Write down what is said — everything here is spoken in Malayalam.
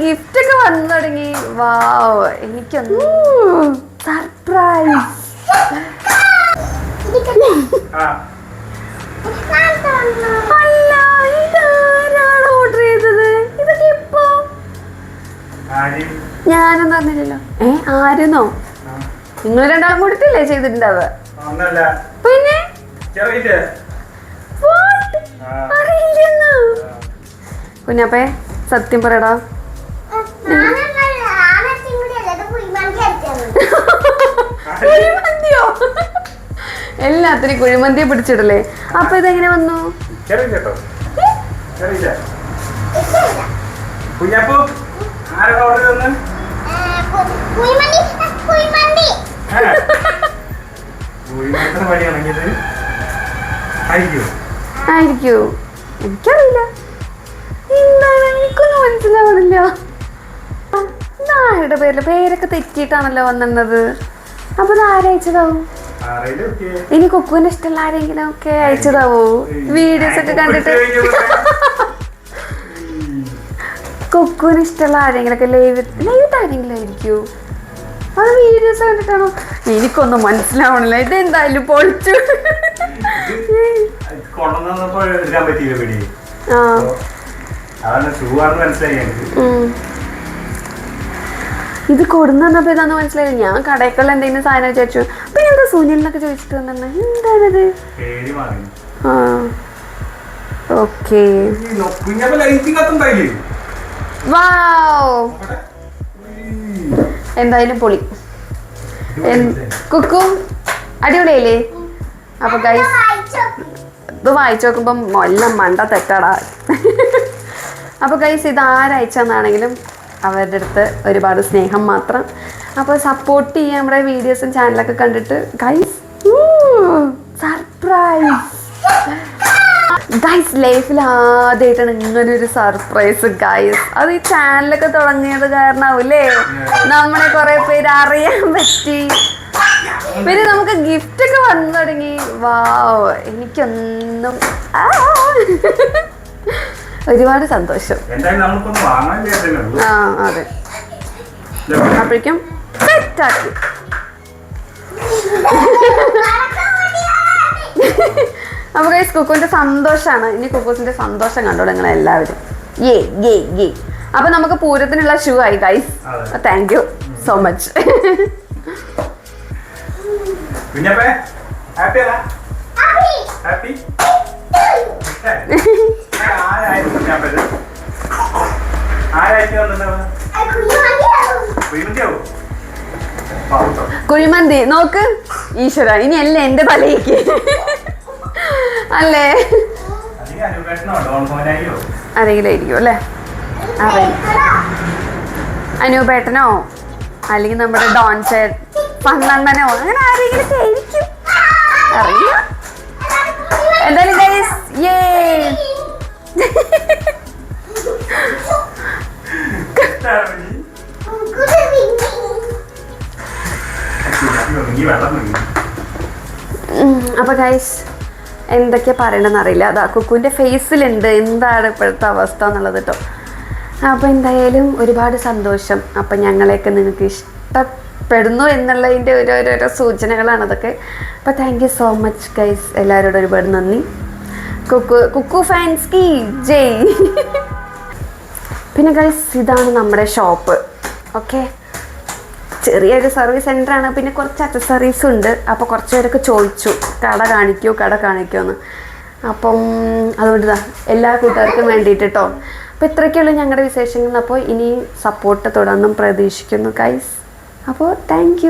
ഗിഫ്റ്റ് ഒക്കെ വന്നു തുടങ്ങി. വാവ് എനിക്കൊന്ന് സർപ്രൈസ് ആ. അല്ല ഇതാരാണ് ഓർഡർ ചെയ്തത്? ഇതൊക്കെ ഇപ്പോ? ആര്? ഞാനൊന്നും അറിഞ്ഞില്ലല്ലോ. ഏ ആരുന്നോ? നിങ്ങൾ രണ്ടാളും കൊടുത്തില്ലേ ചെയ്തിട്ടുണ്ടാവുക? ഒന്നല്ല. പിന്നെ? കുഞ്ഞപ്പേ സത്യം പറയടാ കുഴിമന്തിയോ എല്ലാത്തിനും കുഴിമന്തിയെ പിടിച്ചിടല്ലേ? അപ്പൊ ഇതെങ്ങനെ വന്നു? ആയിരിക്കൂ. എനിക്കറിയില്ല. എന്താണ്? എനിക്കൊന്നും മനസ്സിലാവണില്ല. ആരുടെ പേരിൽ പേരൊക്കെ തെറ്റിയിട്ടാണല്ലോ വന്നിരുന്നത്. അപ്പൊ ഇത് ആരയച്ചതാവും ഇനി കുക്കുവിന് ഇഷ്ടമുള്ള ആരെങ്കിലും ഒക്കെ അയച്ചതാവോ? വീഡിയോസ് ഒക്കെ കണ്ടിട്ട്? കുക്കുവിന് ഇഷ്ടമുള്ള ആരെങ്കിലും ഒക്കെ ലൈവ് ലൈവിട്ട് ആരെങ്കിലും ആയിരിക്കൂ. അത് വീഡിയോസ് കണ്ടിട്ടാണോ? എനിക്കൊന്നും മനസ്സിലാവണില്ല. ഇത് എന്തായാലും പൊളിച്ചു. ഇത് കൊടുന്നു തന്നപ്പോ ഇതാന്ന് മനസ്സിലായില്ല. ഞാൻ കടയ്ക്കുള്ള എന്തെങ്കിലും സാധനം വിചാരിച്ചു. പിന്നെ എന്താ എന്നൊക്കെ ചോദിച്ചിട്ട് വന്നെ എന്താണത്? ആ ഓക്കെ. എന്തായാലും പൊളി. കുക്കു അടിപൊളിയല്ലേ? അപ്പൊ ഗൈസ് ഇത് വായിച്ചു നോക്കുമ്പം എല്ലാം മണ്ട തെറ്റാടാ. അപ്പൊ ഗൈസ് ഇത് ആരയച്ചെന്നാണെങ്കിലും അവരുടെ അടുത്ത് ഒരുപാട് സ്നേഹം മാത്രം. അപ്പോൾ സപ്പോർട്ട് ചെയ്യാൻ നമ്മുടെ വീഡിയോസും ചാനലൊക്കെ കണ്ടിട്ട് ഗൈസ് സർപ്രൈസ് ഗൈസ് ലൈഫിൽ ആദ്യമായിട്ടാണ് ഇങ്ങനെ ഒരു സർപ്രൈസ് ഗൈസ് അത് ഈ ചാനലൊക്കെ തുടങ്ങിയത് കാരണമാവൂലേ നമ്മളെ കുറെ പേര് അറിയാൻ പറ്റി. പിന്നെ നമുക്ക് ഗിഫ്റ്റ് ഒക്കെ വന്നു തുടങ്ങി. വാവ് എനിക്കൊന്നും. ഒരുപാട് സന്തോഷം. ആ അതെ. അപ്പോഴേക്കും സെറ്റാക്കി. ഗൈസ് കുക്കുവിന്റെ സന്തോഷമാണ് ഇനി കുക്കൂസിന്റെ സന്തോഷം കണ്ടോ നിങ്ങൾ എല്ലാവരും? ഗേ ഏ ഏ അപ്പൊ നമുക്ക് പൂരത്തിനുള്ള ഷൂ ആയി ഗൈസ് അതെ. Thank you so much happy happy ആരായിരുന്നു കുഞ്ഞപ്പത് ആരായിട്ട് വന്നിട്ടുണ്ടാവുക കുഴിമന്തി. നോക്ക്. ഈശ്വര ഇനി അല്ല എന്റെ തലയ്ക്ക് അല്ലേ? ആരെങ്കിലും ആയിരിക്കും അല്ലേ? അനൂപേട്ടനോ? അല്ലെങ്കിൽ നമ്മുടെ ഡോൺ ചേ പന്ത്രണ്ടനോ അങ്ങനെ ആരെങ്കിലും ആയിരിക്കും. അറിയില്ല എന്തായാലും നീ വെള്ളം നീ അപ്പൊ ഗൈസ് എന്തൊക്കെയാ പറയണമെന്ന് അറിയില്ല. അതാ കുക്കുവിന്റെ ഫേസിലുണ്ട്. എന്താണ് ഇപ്പോഴത്തെ അവസ്ഥ എന്നുള്ളത് കേട്ടോ അപ്പോൾ എന്തായാലും ഒരുപാട് സന്തോഷം. അപ്പൊ ഞങ്ങളെയൊക്കെ നിങ്ങൾക്ക് ഇഷ്ടപ്പെടുന്നു എന്നുള്ളതിന്റെ ഓരോരോരോ സൂചനകളാണ് അതൊക്കെ. അപ്പോൾ thank you so much guys എല്ലാവരോടും ഒരുപാട് നന്ദി. കുക്കു കുക്കു ഫാൻസ് കി ജയ്. പിന്നെ ഗൈസ് ഇതാണ് നമ്മുടെ ഷോപ്പ് ഓക്കെ ചെറിയൊരു സർവീസ് സെന്റർ ആണ്. പിന്നെ കുറച്ച് അക്സസറീസ് ഉണ്ട്. അപ്പോൾ കുറച്ച് പേരൊക്കെ ചോദിച്ചു. കട കാണിക്കൂ കട കാണിക്കൂ എന്ന് അപ്പം അതുകൊണ്ട് എല്ലാ കൂട്ടുകാർക്കും വേണ്ടിയിട്ട് കേട്ടോ അപ്പോൾ ഇത്രയ്ക്കുള്ളൂ ഞങ്ങളുടെ വിശേഷങ്ങൾ. അപ്പോൾ ഇനിയും സപ്പോർട്ട് തുടർന്നും പ്രതീക്ഷിക്കുന്നു കൈസ് അപ്പോൾ താങ്ക്